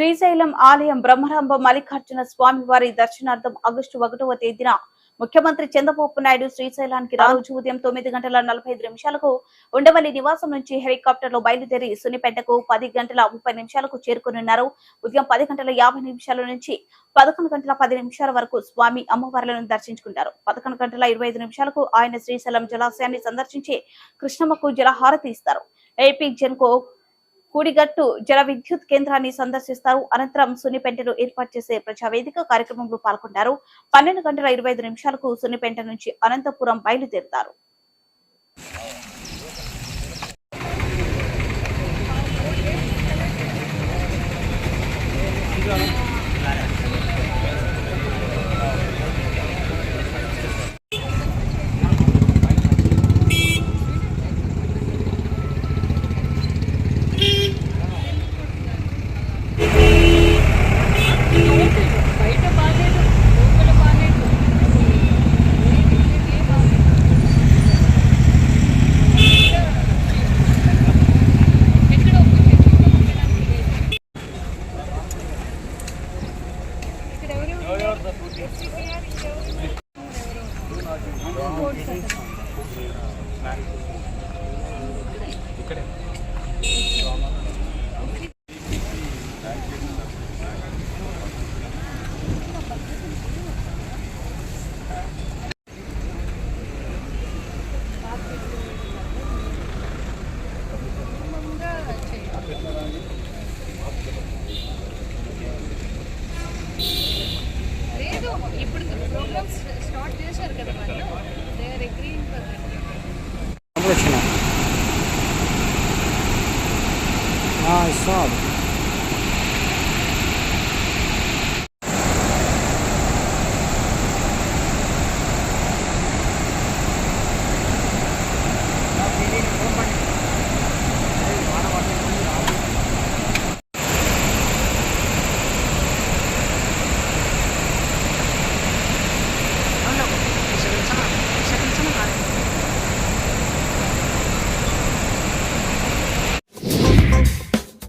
శ్రీశైలం ఆలయం బ్రహ్మరాంబ మల్లికార్జున స్వామి వారి దర్శనార్థం ఆగస్టు ఒకటవ తేదీన ముఖ్యమంత్రి చంద్రబాబు నాయుడు శ్రీశైలానికి రాజు ఉదయం తొమ్మిది గంటల నలభై ఐదు నిమిషాలకు ఉండవల్లి నివాసం నుంచి హెలికాప్టర్లో బయలుదేరి సున్నిపేటకు పది గంటల ముప్పై నిమిషాలకు చేరుకునున్నారు. ఉదయం పది గంటల యాభై నిమిషాల నుంచి పదకొండు గంటల పది నిమిషాల వరకు స్వామి అమ్మవార్లను దర్శించుకుంటారు. పదకొండు గంటల ఇరవై ఐదు నిమిషాలకు ఆయన శ్రీశైలం జలాశయాన్ని సందర్శించి కృష్ణమ్మకు జలహారతి ఇస్తారు. ఏపీ జన్కో కూడిగట్టు జల విద్యుత్ కేంద్రాన్ని సందర్శిస్తారు. అనంతరం సున్నిపెంటను ఏర్పాటు చేసే ప్రజావేదిక కార్యక్రమంలో పాల్గొంటారు. పన్నెండు గంటల ఇరవై ఐదు నిమిషాలకు సున్నిపెంట నుంచి అనంతపురం బయలుదేరుతారు. బయట ఇక్కడ ఇప్పుడు ప్రోగ్రామ్స్ స్టార్ట్ చేశారు కదా వాళ్ళు. They are agreeing for that వచ్చిన ఇస్తాం